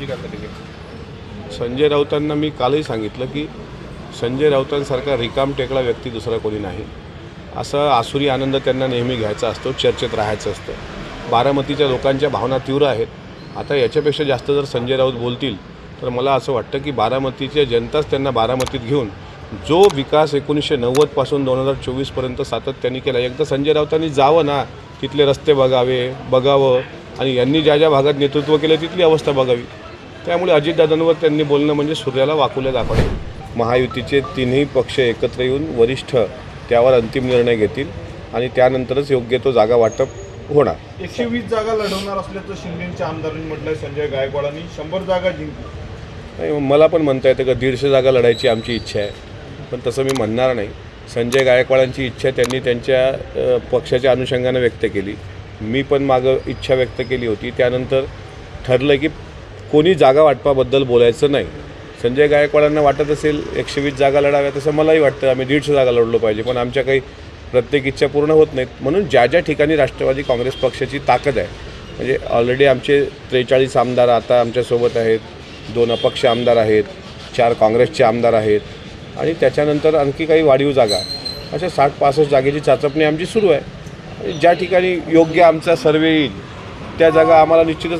तुमची संजय राऊतांना मी कालही सांगितलं की संजय राऊतांसारखा रिकाम टेकला व्यक्ती दुसरा कोणी नाही. असं आसुरी आनंद त्यांना नेहमी घ्यायचा असतो चर्चेत राहायचं असतं. बारामतीच्या लोकांच्या भावना तीव्र आहेत. आता याच्यापेक्षा जास्त जर संजय राऊत बोलतील तर मला असं वाटतं की बारामतीच्या जनताच त्यांना बारामतीत घेऊन जो विकास एकोणीसशे नव्वदपासून दोन हजार चोवीसपर्यंत सातत्याने केला एकदा संजय राऊतांनी जावं ना तिथले रस्ते बघावे बघावं आणि यांनी ज्या ज्या भागात नेतृत्व केलं तिथली अवस्था बघावी. त्यामुळे अजितदादांवर त्यांनी बोलणं म्हणजे सूर्याला वाकुल्या दाखवणे महायुतीचे तिन्ही पक्ष एकत्र येऊन वरिष्ठ त्यावर अंतिम निर्णय घेतील आणि त्यानंतरच योग्य तो जागा वाटप होणार. एकशे वीस जागा लढवणार असल्याचं शिंदेच्या आमदारांनी म्हटलंय संजय गायकवाडांनी शंभर जागा जिंकू. नाही, मला पण म्हणता येतं का दीडशे जागा लढायची आमची इच्छा आहे. पण तसं मी म्हणणार नाही. संजय गायकवाडांची इच्छा त्यांनी त्यांच्या पक्षाच्या अनुषंगानं व्यक्त केली. मी पण मागं इच्छा व्यक्त केली होती. त्यानंतर ठरलं की कोणी जागा वाटपाबद्दल बोलायचं नाही. संजय गायकवाडांना वाटत असेल एकशे वीस जागा लढाव्या तसं मलाही वाटतं आम्ही दीडशे जागा लढलो पाहिजे पण आमच्या काही प्रत्येक इच्छा पूर्ण होत नाहीत. म्हणून ज्या ज्या ठिकाणी राष्ट्रवादी काँग्रेस पक्षाची ताकद आहे म्हणजे ऑलरेडी आमचे त्रेचाळीस आमदार आता आमच्यासोबत आहेत दोन अपक्ष आमदार आहेत चार काँग्रेसचे आमदार आहेत आणि त्याच्यानंतर आणखी काही वाढीव जागा. अशा साठ पासष्ट जागेची चाचपणी आमची सुरू आहे. ज्या ठिकाणी योग्य आमचा सर्वे येईल त्या जागा आम्हाला निश्चितच